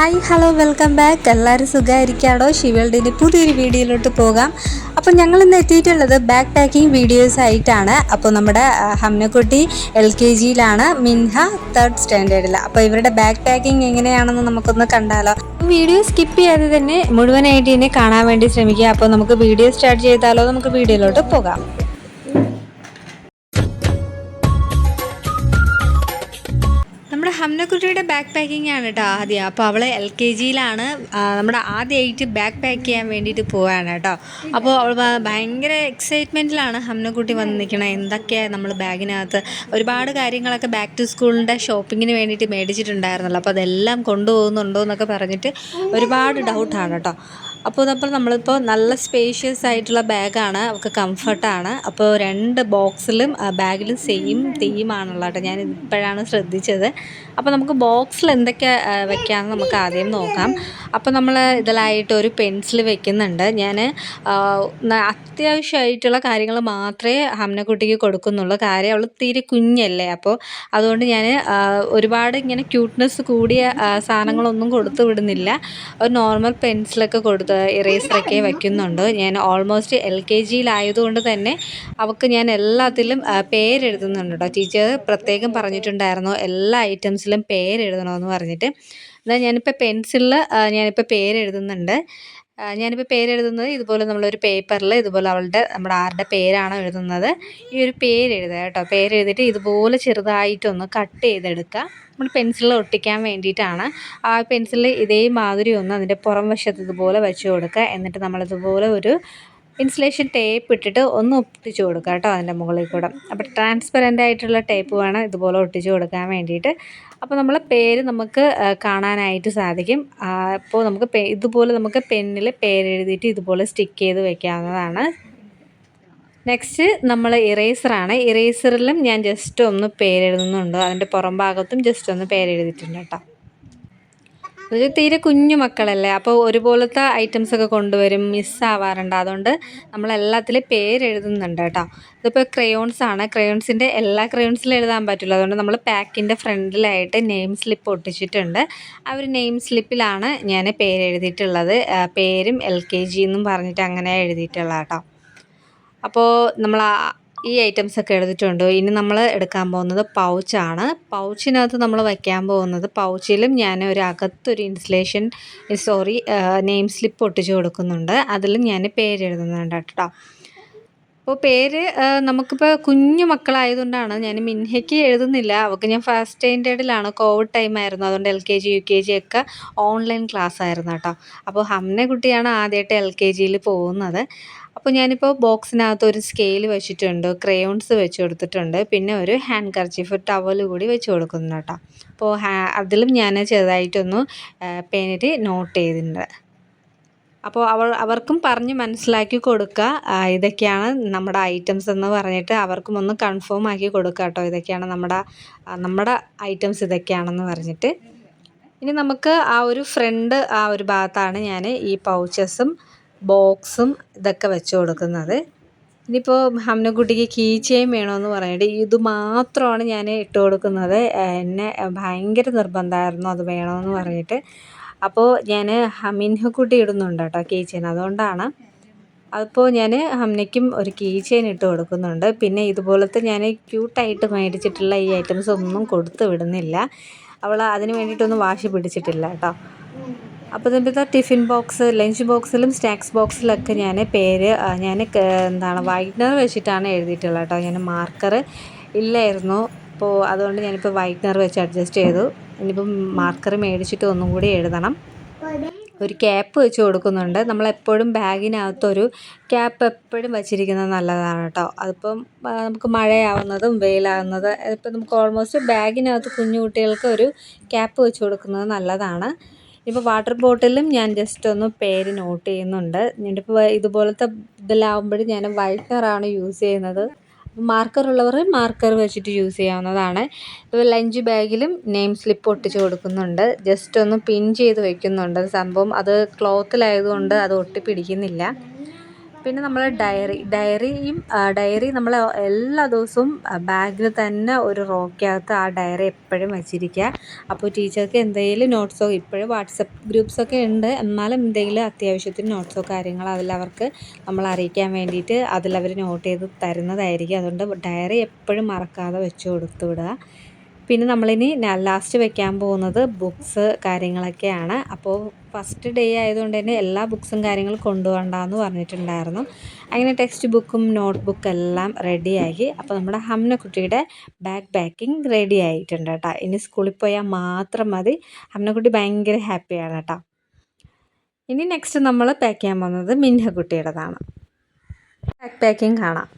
Hi hello welcome back. എല്ലാവരും സുഖമായിരിക്കാടോ ഷിവേൾഡിന്റെ പുതിയൊരു വീഡിയോയിലോട്ട് പോകാം. അപ്പോൾ ഞങ്ങൾ ഇന്ന് എത്തിയിട്ടുള്ളത് ബാക്ക് പാക്കിംഗ് വീഡിയോസ് ആയിട്ടാണ്. അപ്പോൾ നമ്മുടെ ഹംനക്കുട്ടി എൽ കെ ജിയിലാണ് മിൻഹ തേർഡ് സ്റ്റാൻഡേർഡിൽ അപ്പോൾ ഇവരുടെ ബാക്ക് പാക്കിംഗ് എങ്ങനെയാണെന്ന് നമുക്കൊന്ന് കണ്ടാലോ. വീഡിയോ സ്കിപ്പ് ചെയ്യാതെ തന്നെ മുഴുവനായിട്ട് ഇതിനെ കാണാൻ വേണ്ടി ശ്രമിക്കുക. അപ്പോൾ നമുക്ക് വീഡിയോ സ്റ്റാർട്ട് ചെയ്താലോ? നമുക്ക് വീഡിയോയിലോട്ട് പോകാം. നമ്മുടെ ഹംനക്കുട്ടിയുടെ ബാക്ക് പാക്കിംഗ് ആണ് കേട്ടോ ആദ്യം. അപ്പോൾ അവൾ എൽ കെ ജിയിലാണ്. നമ്മുടെ ആദ്യമായിട്ട് ബാക്ക് പാക്ക് ചെയ്യാൻ വേണ്ടിയിട്ട് പോവാണ് കേട്ടോ അപ്പോൾ അവൾ ഭയങ്കര എക്സൈറ്റ്മെന്റിലാണ് ഹംനക്കുട്ടി വന്ന് നിൽക്കണത് എന്തൊക്കെയാണ് നമ്മൾ ബാഗിനകത്ത് ഒരുപാട് കാര്യങ്ങളൊക്കെ ബാക്ക് ടു സ്കൂളിന്റെ ഷോപ്പിങ്ങിന് വേണ്ടിയിട്ട് മേടിച്ചിട്ടുണ്ടായിരുന്നല്ലോ. അപ്പോൾ അതെല്ലാം കൊണ്ടുപോകുന്നുണ്ടോ എന്നൊക്കെ പറഞ്ഞിട്ട് ഒരുപാട് ഡൗട്ടാണ് കേട്ടോ അപ്പോൾ അതപ്പോൾ നമ്മളിപ്പോൾ നല്ല സ്പേഷ്യസ് ആയിട്ടുള്ള ബാഗാണ് അവൾക്ക് കംഫർട്ടാണ് അപ്പോൾ രണ്ട് ബോക്സിലും ബാഗിലും സെയിം തീമാണുള്ള കേട്ടോ. ഞാൻ ഇപ്പോഴാണ് ശ്രദ്ധിച്ചത്. അപ്പോൾ നമുക്ക് ബോക്സിൽ എന്തൊക്കെ വെക്കാമെന്ന് നമുക്ക് ആദ്യം നോക്കാം. അപ്പോൾ നമ്മൾ ഇതിലായിട്ട് ഒരു പെൻസിൽ വെക്കുന്നുണ്ട്. ഞാൻ അത്യാവശ്യമായിട്ടുള്ള കാര്യങ്ങൾ മാത്രമേ ഹംനക്കുട്ടിക്ക് കൊടുക്കുന്നുള്ളൂ. കാര്യം അവൾ തീരെ കുഞ്ഞല്ലേ. അപ്പോൾ അതുകൊണ്ട് ഞാൻ ഒരുപാട് ഇങ്ങനെ ക്യൂട്ട്നെസ് കൂടിയ സാധനങ്ങളൊന്നും കൊടുത്തു വിടുന്നില്ല. ഒരു നോർമൽ പെൻസിലൊക്കെ കൊടുത്ത് ഇറേസറൊക്കെ വയ്ക്കുന്നുണ്ട് ഞാൻ ഓൾമോസ്റ്റ് എൽ കെ ജിയിലായതുകൊണ്ട് തന്നെ അവൾക്ക് ഞാൻ എല്ലാത്തിലും പേരെഴുതുന്നുണ്ട് കേട്ടോ ടീച്ചർ പ്രത്യേകം പറഞ്ഞിട്ടുണ്ടായിരുന്നു എല്ലാ ഐറ്റംസിലും പേരെഴുതണമെന്ന് പറഞ്ഞിട്ട്. എന്നാൽ ഞാനിപ്പോൾ പെൻസിലിൽ ഞാനിപ്പോൾ പേരെഴുതുന്നുണ്ട്. ഞാനിപ്പോൾ പേരെഴുതുന്നത് ഇതുപോലെ നമ്മളൊരു പേപ്പറിൽ ഇതുപോലെ അവളുടെ നമ്മുടെ ആരുടെ പേരാണ് എഴുതുന്നത്. ഈ ഒരു പേരെഴുതുക കേട്ടോ. പേരെഴുതിയിട്ട് ഇതുപോലെ ചെറുതായിട്ടൊന്ന് കട്ട് ചെയ്തെടുക്കുക. നമ്മൾ പെൻസിലിൽ ഒട്ടിക്കാൻ വേണ്ടിയിട്ടാണ്. ആ പെൻസിലിൽ ഇതേ മാതിരി ഒന്ന് അതിന്റെ പുറം വശത്ത് ഇതുപോലെ വെച്ച് കൊടുക്കുക. എന്നിട്ട് നമ്മളിതുപോലെ ഒരു ഇൻസുലേഷൻ ടേപ്പ് ഇട്ടിട്ട് ഒന്ന് ഒട്ടിച്ച് കൊടുക്കുക കേട്ടോ അതിന്റെ മുകളിൽ കൂടെ. അപ്പോൾ ട്രാൻസ്പെറന്റ് ആയിട്ടുള്ള ടേപ്പ് വേണം ഇതുപോലെ ഒട്ടിച്ച് കൊടുക്കാൻ വേണ്ടിയിട്ട്. അപ്പോൾ നമ്മൾ പേര് നമുക്ക് കാണാനായിട്ട് സാധിക്കും. അപ്പോൾ നമുക്ക് ഇതുപോലെ നമുക്ക് പെന്നിൽ പേരെഴുതിയിട്ട് ഇതുപോലെ സ്റ്റിക്ക് ചെയ്ത് വെക്കാവുന്നതാണ്. നെക്സ്റ്റ് നമ്മൾ ഇറേസറാണ് ഇറേസറിലും ഞാൻ ജസ്റ്റ് ഒന്ന് പേരെഴുതുന്നുണ്ട് അതിന്റെ പുറം ഭാഗത്തും ജസ്റ്റ് ഒന്ന് പേരെഴുതിയിട്ടുണ്ട് കേട്ടോ. ഇത് തീരെ കുഞ്ഞു മക്കളല്ലേ? അപ്പോൾ ഒരുപോലത്തെ ഐറ്റംസ് ഒക്കെ കൊണ്ടുവരും മിസ്സാവാറുണ്ട് അതുകൊണ്ട് നമ്മളെല്ലാത്തിലും പേരെഴുതുന്നുണ്ട് കേട്ടോ. ഇതിപ്പോൾ ക്രയോൺസ് ആണ്. ക്രയോൺസിന്റെ എല്ലാ ക്രയോൺസിലും എഴുതാൻ പറ്റില്ല. അതുകൊണ്ട് നമ്മൾ പാക്കിന്റെ ഫ്രണ്ടിലായിട്ട് നെയിം സ്ലിപ്പ് ഒട്ടിച്ചിട്ടുണ്ട്. ആ ഒരു നെയിം സ്ലിപ്പിലാണ് ഞാൻ പേരെഴുതിയിട്ടുള്ളത്. പേരും എൽ കെ ജി എന്നും പറഞ്ഞിട്ട് അങ്ങനെ എഴുതിയിട്ടുള്ളത് കേട്ടോ. അപ്പോൾ നമ്മൾ ഈ ഐറ്റംസ് ഒക്കെ എടുത്തിട്ടുണ്ട്. ഇനി നമ്മൾ എടുക്കാൻ പോകുന്നത് പൗച്ചാണ് പൗച്ചിനകത്ത് നമ്മൾ വയ്ക്കാൻ പോകുന്നത് പൗച്ചിലും ഞാൻ ഒരു അകത്തൊരു ഇൻസുലേഷൻ സോറി നെയിം സ്ലിപ്പ് ഒട്ടിച്ചു കൊടുക്കുന്നുണ്ട്. അതിലും ഞാൻ പേര് എഴുതുന്നുണ്ട് കേട്ടോ. അപ്പോൾ പേര് നമുക്കിപ്പോൾ കുഞ്ഞു മക്കളായതുകൊണ്ടാണ് ഞാൻ മിൻഹയ്ക്ക് എഴുതുന്നില്ല. അവൾക്ക് ഞാൻ ഫസ്റ്റ് സ്റ്റാൻഡേർഡിലാണ് കോവിഡ് ടൈം ആയിരുന്നു. അതുകൊണ്ട് L K G U K G ഒക്കെ ഓൺലൈൻ ക്ലാസ് ആയിരുന്നു കേട്ടോ. അപ്പോൾ ഹംന കുട്ടിയാണ് ആദ്യമായിട്ട് എൽ കെ ജിയിൽ പോകുന്നത്. അപ്പോൾ ഞാനിപ്പോൾ ബോക്സിനകത്ത് ഒരു സ്കെയിൽ വെച്ചിട്ടുണ്ട് ക്രയോൺസ് വെച്ച് കൊടുത്തിട്ടുണ്ട് പിന്നെ ഒരു ഹാൻഡ് കർച്ചീഫ് ടവൽ കൂടി വെച്ച് കൊടുക്കുന്നു കേട്ടോ അപ്പോൾ അതിലും ഞാൻ ചെറുതായിട്ടൊന്ന് പേനിട്ട് നോട്ട് ചെയ്തിട്ടുണ്ട്. അപ്പോൾ അവൾ അവർക്കും പറഞ്ഞ് മനസ്സിലാക്കി കൊടുക്കുക. ഇതൊക്കെയാണ് നമ്മുടെ ഐറ്റംസ് എന്ന് പറഞ്ഞിട്ട് അവർക്കും ഒന്ന് കൺഫേം ആക്കി കൊടുക്കുക കേട്ടോ. ഇതൊക്കെയാണ് നമ്മുടെ നമ്മുടെ ഐറ്റംസ് ഇതൊക്കെയാണെന്ന് പറഞ്ഞിട്ട്. ഇനി നമുക്ക് ആ ഒരു ഫ്രണ്ട് ആ ഒരു ഭാഗത്താണ് ഞാൻ ഈ പൗച്ചസും ബോക്സും ഇതൊക്കെ വെച്ച് കൊടുക്കുന്നത്. ഇനിയിപ്പോൾ ഹംനക്കുട്ടിക്ക് കീ ചെയിൻ വേണമെന്ന് പറഞ്ഞിട്ട് ഇത് മാത്രമാണ് ഞാൻ ഇട്ട് കൊടുക്കുന്നത്. എന്നെ ഭയങ്കര നിർബന്ധമായിരുന്നു അത് വേണമെന്ന് പറഞ്ഞിട്ട്. അപ്പോൾ ഞാൻ മിൻഹക്കുട്ടി ഇടുന്നുണ്ട് കേട്ടോ കീ ചെയിൻ അതുകൊണ്ടാണ് അപ്പോൾ ഞാൻ ഹംനയ്ക്കും ഒരു കീ ചെയിൻ ഇട്ട് കൊടുക്കുന്നുണ്ട്. പിന്നെ ഇതുപോലത്തെ ഞാൻ ക്യൂട്ടായിട്ട് മേടിച്ചിട്ടുള്ള ഈ ഐറ്റംസ് ഒന്നും കൊടുത്ത് വിടുന്നില്ല. അവൾ അതിന് വേണ്ടിയിട്ടൊന്നും വാശി പിടിച്ചിട്ടില്ല കേട്ടോ. അപ്പോൾ ഇതിന്റെ ടിഫിൻ ബോക്സ് ലഞ്ച് ബോക്സിലും സ്നാക്സ് ബോക്സിലൊക്കെ ഞാൻ പേര് ഞാൻ എന്താണ് വൈറ്റ്നർ വെച്ചിട്ടാണ് എഴുതിയിട്ടുള്ളത് കേട്ടോ. ഞാൻ മാർക്കർ ഇല്ലായിരുന്നു. അപ്പോൾ അതുകൊണ്ട് ഞാനിപ്പോൾ വൈറ്റ്നർ വെച്ച് അഡ്ജസ്റ്റ് ചെയ്തു. ഇനിയിപ്പം മാർക്കർ മേടിച്ചിട്ട് ഒന്നും കൂടി എഴുതണം. ഒരു ക്യാപ്പ് വെച്ച് കൊടുക്കുന്നുണ്ട്. നമ്മളെപ്പോഴും ബാഗിനകത്തൊരു ക്യാപ്പ് എപ്പോഴും വെച്ചിരിക്കുന്നത് നല്ലതാണ് കേട്ടോ. അതിപ്പം നമുക്ക് മഴയാവുന്നതും വെയിലാവുന്നത് ഇപ്പം നമുക്ക് ഓൾമോസ്റ്റ് ബാഗിനകത്ത് കുഞ്ഞു കുട്ടികൾക്ക് ഒരു ക്യാപ്പ് വെച്ച് കൊടുക്കുന്നത് നല്ലതാണ്. ഇപ്പോൾ വാട്ടർ ബോട്ടിലും ഞാൻ ജസ്റ്റ് ഒന്ന് പേര് നോട്ട് ചെയ്യുന്നുണ്ട്. ഞാനിപ്പോൾ ഇതുപോലത്തെ ഇതിലാവുമ്പോഴും ഞാൻ വൈറ്റ്നറാണ് യൂസ് ചെയ്യുന്നത്. മാർക്കർ ഉള്ളവർ മാർക്കർ വെച്ചിട്ട് യൂസ് ചെയ്യാവുന്നതാണ്. ഇപ്പോൾ ലഞ്ച് ബാഗിലും നെയിം സ്ലിപ്പ് ഒട്ടിച്ച് കൊടുക്കുന്നുണ്ട്. ജസ്റ്റ് ഒന്ന് പിൻ ചെയ്ത് വയ്ക്കുന്നുണ്ട് സംഭവം അത് ക്ലോത്തിലായതുകൊണ്ട് അത് ഒട്ടി പിടിക്കുന്നില്ല പിന്നെ നമ്മൾ ഡയറി ഡയറിയും ഡയറി നമ്മൾ എല്ലാ ദിവസവും ബാഗിൽ തന്നെ ഒരു റോക്കകത്ത് ആ ഡയറി എപ്പോഴും വെച്ചിരിക്കുക. അപ്പോൾ ടീച്ചർക്ക് എന്തെങ്കിലും നോട്ട്സോ ഇപ്പോഴും വാട്സപ്പ് ഗ്രൂപ്പ്സൊക്കെ ഉണ്ട്. എന്നാലും എന്തെങ്കിലും അത്യാവശ്യത്തിന് നോട്ട്സോ കാര്യങ്ങളോ അതിലവർക്ക് നമ്മൾ അറിയിക്കാൻ വേണ്ടിയിട്ട് അതിലവർ നോട്ട് ചെയ്ത് തരുന്നതായിരിക്കും. അതുകൊണ്ട് ഡയറി എപ്പോഴും മറക്കാതെ വെച്ച് കൊടുത്തു വിടുക. പിന്നെ നമ്മളിനി ലാസ്റ്റ് വെക്കാൻ പോകുന്നത് ബുക്സ് കാര്യങ്ങളൊക്കെയാണ്. അപ്പോൾ ഫസ്റ്റ് ഡേ ആയതുകൊണ്ട് തന്നെ എല്ലാ ബുക്സും കാര്യങ്ങളും കൊണ്ടുപോകണ്ടെന്ന് പറഞ്ഞിട്ടുണ്ടായിരുന്നു. അങ്ങനെ ടെക്സ്റ്റ് ബുക്കും നോട്ട് ബുക്കും എല്ലാം റെഡിയാക്കി അപ്പോൾ നമ്മുടെ ഹംന കുട്ടിയുടെ ബാഗ് പാക്കിംഗ് റെഡി ആയിട്ടുണ്ട് കേട്ടോ. ഇനി സ്കൂളിൽ പോയാൽ മാത്രം മതി. ഹംനക്കുട്ടി ഭയങ്കര ഹാപ്പിയാണ് കേട്ടോ. ഇനി നെക്സ്റ്റ് നമ്മൾ പാക്ക് ചെയ്യാൻ പോകുന്നത് മിൻഹക്കുട്ടിയുടേതാണ് ബാക്ക് പാക്കിംഗ് കാണാം.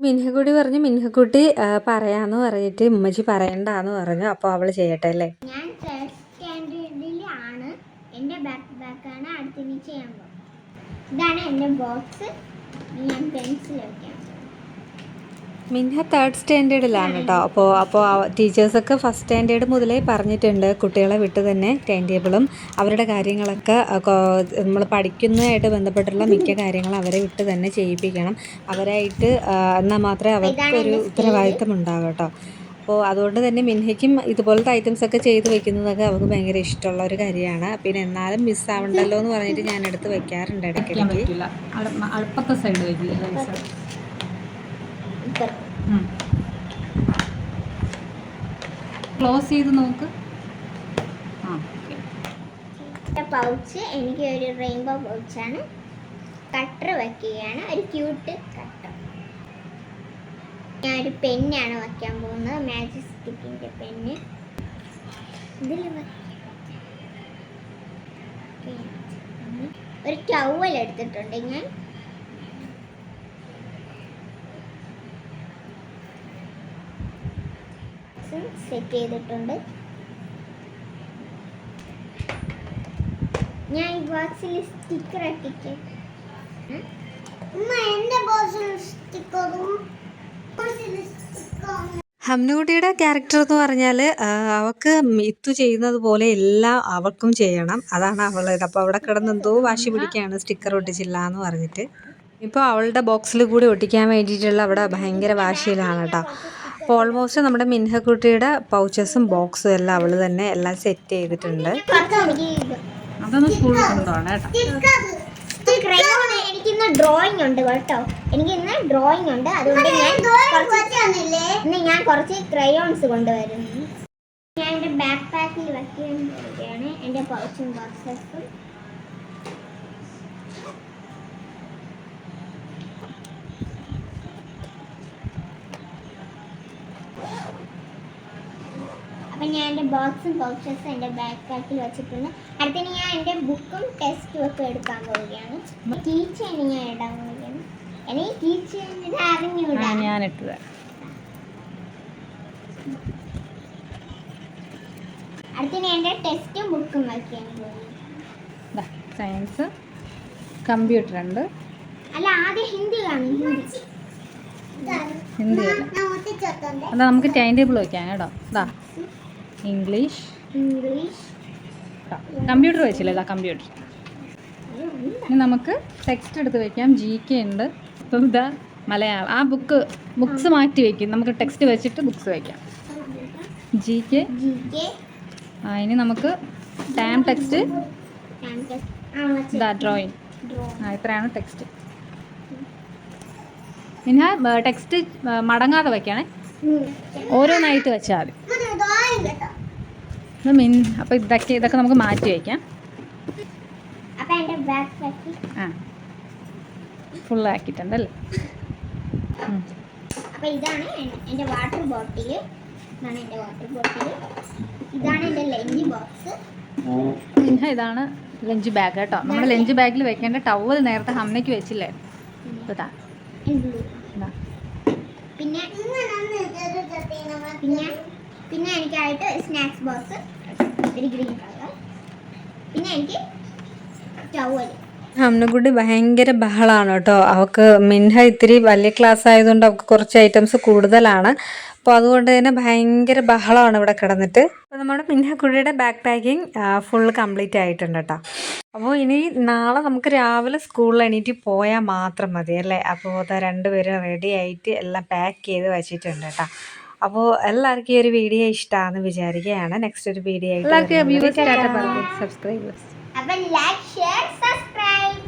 മിൻഹക്കുട്ടി പറഞ്ഞു മിൻഹക്കുട്ടി പറയാന്ന് പറഞ്ഞിട്ട് ഉമ്മച്ചി പറയണ്ടാന്ന് പറഞ്ഞു. അപ്പോൾ അവൾ ചെയ്യട്ടെ അല്ലേ ഞാൻ തേർഡ് സ്റ്റാൻഡേർഡിലാണ് എന്റെ ബാക്ക് ബാക്കാണ് അടുത്തിനി ചെയ്യാൻ പോകുന്നത് ഇതാണ് എന്റെ ബോക്സ് ഞാൻ പെൻസിൽ വയ്ക്കാം മിന്ന തേർഡ് സ്റ്റാൻഡേർഡിലാണ് കേട്ടോ അപ്പോൾ അപ്പോൾ ടീച്ചേഴ്സൊക്കെ ഫസ്റ്റ് സ്റ്റാൻഡേർഡ് മുതലേ പറഞ്ഞിട്ടുണ്ട് കുട്ടികളെ വിട്ട് തന്നെ ടൈം ടേബിളും അവരുടെ കാര്യങ്ങളൊക്കെ നമ്മൾ പഠിക്കുന്നതായിട്ട് ബന്ധപ്പെട്ടുള്ള മിക്ക കാര്യങ്ങളും അവരെ വിട്ട് തന്നെ ചെയ്യിപ്പിക്കണം. അവരായിട്ട് എന്നാൽ മാത്രമേ അവർക്കൊരു ഉത്തരവാദിത്തം ഉണ്ടാവും കേട്ടോ അപ്പോൾ അതുകൊണ്ട് തന്നെ മിൻഹയ്ക്കും ഇതുപോലത്തെ ഐറ്റംസ് ഒക്കെ ചെയ്ത് വെക്കുന്നതൊക്കെ അവൾക്ക് ഭയങ്കര ഇഷ്ടമുള്ള ഒരു കാര്യമാണ്. പിന്നെ എന്നാലും മിസ് ആവണ്ടല്ലോ എന്ന് പറഞ്ഞിട്ട് ഞാൻ എടുത്ത് വെക്കാറുണ്ട് ഇടയ്ക്കിടയ്ക്ക്. അടുപ്പത്തെ സൈഡ് ക്ലോസ് ചെയ്ത് നോക്ക്. പൗച്ച് എനിക്ക് ഒരു റെയിൻബോ പൗച്ചാണ് കട്ടർ വെക്കുകയാണ്. ഒരു ക്യൂട്ട് കട്ടർ ഞാൻ ഒരു പെന്നാണ് വയ്ക്കാൻ പോകുന്നത്. മാജിക് സ്റ്റിക്കിന്റെ പെന്ന്. ഇതിൽ ഒരു ടവൽ എടുത്തിട്ടുണ്ട് ഞാൻ. സെറ്റ് ചെയ്തിട്ടുണ്ട്. ഞാൻ ഈ ബോക്സിൽ സ്റ്റിക്കർ ഒട്ടിക്കും എന്റെ ബോക്സിൽ സ്റ്റിക്കറും ഹംനുകുട്ടിയുടെ ക്യാരക്ടർ എന്ന് പറഞ്ഞാൽ അവൾക്ക് മിത്തു ചെയ്യുന്നത് പോലെ എല്ലാം അവൾക്കും ചെയ്യണം. അതാണ് അവളുടെ അപ്പോൾ അവിടെ കിടന്ന് എന്തോ വാശി പിടിക്കുകയാണ് സ്റ്റിക്കർ ഒട്ടിച്ചില്ല എന്ന് പറഞ്ഞിട്ട്. ഇപ്പോൾ അവളുടെ ബോക്സിൽ കൂടി ഒട്ടിക്കാൻ വേണ്ടിയിട്ടുള്ള അവിടെ ഭയങ്കര വാശിയിലാണ് കേട്ടോ അപ്പോൾ ഓൾമോസ്റ്റ് നമ്മുടെ മിൻഹക്കുട്ടിയുടെ പൗച്ചസും ബോക്സും എല്ലാം അവൾ തന്നെ എല്ലാം സെറ്റ് ചെയ്തിട്ടുണ്ട്. അതൊന്ന് സ്കൂളിൽ കൊണ്ടുപോകണം കേട്ടോ. ഡ്രോയിങ് ഉണ്ട് കേട്ടോ. എനിക്ക് ഇന്ന് ഡ്രോയിങ് ഉണ്ട്. അതുകൊണ്ട് ഞാൻ കുറച്ച് ഇന്ന് ഞാൻ കുറച്ച് ക്രയോൺസ് കൊണ്ടുവരുന്നു. ഞാൻ എന്റെ ബാക്ക് പാക്കിൽ വയ്ക്കാൻ പോവുകയാണ് എന്റെ പൗച്ചും ബോക്സസും അപ്പം ഞാൻ എന്റെ ബോക്സും പൗച്ചസും എന്റെ ബാക്ക് പാക്കിൽ വെച്ചിട്ടുണ്ട്. അടുത്തിന് ഞാൻ എന്റെ ബുക്കും ടെസ്റ്റും ഒക്കെ എടുക്കാൻ പോവുകയാണ്. ചെയിൻ ഞാൻ ഇടാൻ പോവുകയാണ് എനിക്ക് കീ ചെയിൻ ഇത് ആ സയൻസ് കമ്പ്യൂട്ടർ ഉണ്ട് അല്ല ആദ്യം ഹിന്ദി അതാ നമുക്ക് ടൈം ടേബിൾ വെക്കാം കേട്ടോ. ഇതാ ഇംഗ്ലീഷ് ഇംഗ്ലീഷ് കമ്പ്യൂട്ടർ വെച്ചില്ലേ ഇതാ കമ്പ്യൂട്ടർ ഇനി നമുക്ക് ടെക്സ്റ്റ് എടുത്ത് വെക്കാം. ജി കെ ഉണ്ട്. ഇതാ മലയാളം. ആ ബുക്ക് ബുക്സ് മാറ്റി വെക്കും. നമുക്ക് ടെക്സ്റ്റ് വെച്ചിട്ട് ബുക്സ് വയ്ക്കാം. ജി കെ ആ ഇനി നമുക്ക് ടാം ടെക്സ്റ്റ് ഇതാ ഡ്രോയിങ് ആ ഇത്രയാണ് ടെക്സ്റ്റ് പിന്നെ ടെക്സ്റ്റ് മടങ്ങാതെ വയ്ക്കണേ ഓരോന്നായിട്ട് വെച്ചാൽ മതി. മിൻ അപ്പോൾ ഇതൊക്കെ ഇതൊക്കെ നമുക്ക് മാറ്റി വയ്ക്കാം അപ്പം ആ. ഫുള്ളാക്കിയിട്ടുണ്ടല്ലേ ആക്കിയിട്ടുണ്ട് അല്ലേ ഇതാണ് എന്റെ വാട്ടർ ബോട്ടിൽ ഇതാണ് എന്റെ വാട്ടർ ബോട്ടിൽ ഇതാണ് എന്റെ ലഞ്ച് ബോക്സ്. പിന്നെ ഇതാണ് ലഞ്ച് ബാഗ് കേട്ടോ. നമ്മൾ ലഞ്ച് ബാഗിൽ വെക്കേണ്ട ടവൽ നേരത്തെ ഹമ്മയ്ക്ക് വെച്ചില്ലേ? ഇതാ. ഇതാ. പിന്നെ പിന്നെ? പിന്നെ എനിക്കായിട്ട് സ്നാക്സ് ബോക്സ് ഒരു ഗ്രീൻ കളർ പിന്നെ എനിക്ക് ടവൽ ഹംനക്കുട്ടി ഭയങ്കര ബഹളാണ് കേട്ടോ. അവൾക്ക് മിൻഹ ഇത്തിരി വലിയ ക്ലാസ് ആയതുകൊണ്ട് അവൾക്ക് കുറച്ച് ഐറ്റംസ് കൂടുതലാണ്. അപ്പോൾ അതുകൊണ്ട് തന്നെ ഭയങ്കര ബഹളമാണ് ഇവിടെ കിടന്നിട്ട്. അപ്പോൾ നമ്മുടെ മിന്നാക്കുഴിയുടെ ബാക്ക് പാക്കിങ് ഫുൾ കംപ്ലീറ്റ് ആയിട്ടുണ്ട് കേട്ടോ. അപ്പോൾ ഇനി നാളെ നമുക്ക് രാവിലെ സ്കൂളിൽ എണീറ്റ് പോയാൽ മാത്രം മതി അല്ലേ? അപ്പോൾ അത് രണ്ടുപേരും റെഡി ആയിട്ട് എല്ലാം പാക്ക് ചെയ്ത് വെച്ചിട്ടുണ്ട് കേട്ടോ. അപ്പോൾ എല്ലാവർക്കും ഈ ഒരു വീഡിയോ ഇഷ്ടമാണെന്ന് വിചാരിക്കുകയാണ്. നെക്സ്റ്റ് ഒരു വീഡിയോ ആയിട്ട്. Subscribers Have a like, share, subscribe.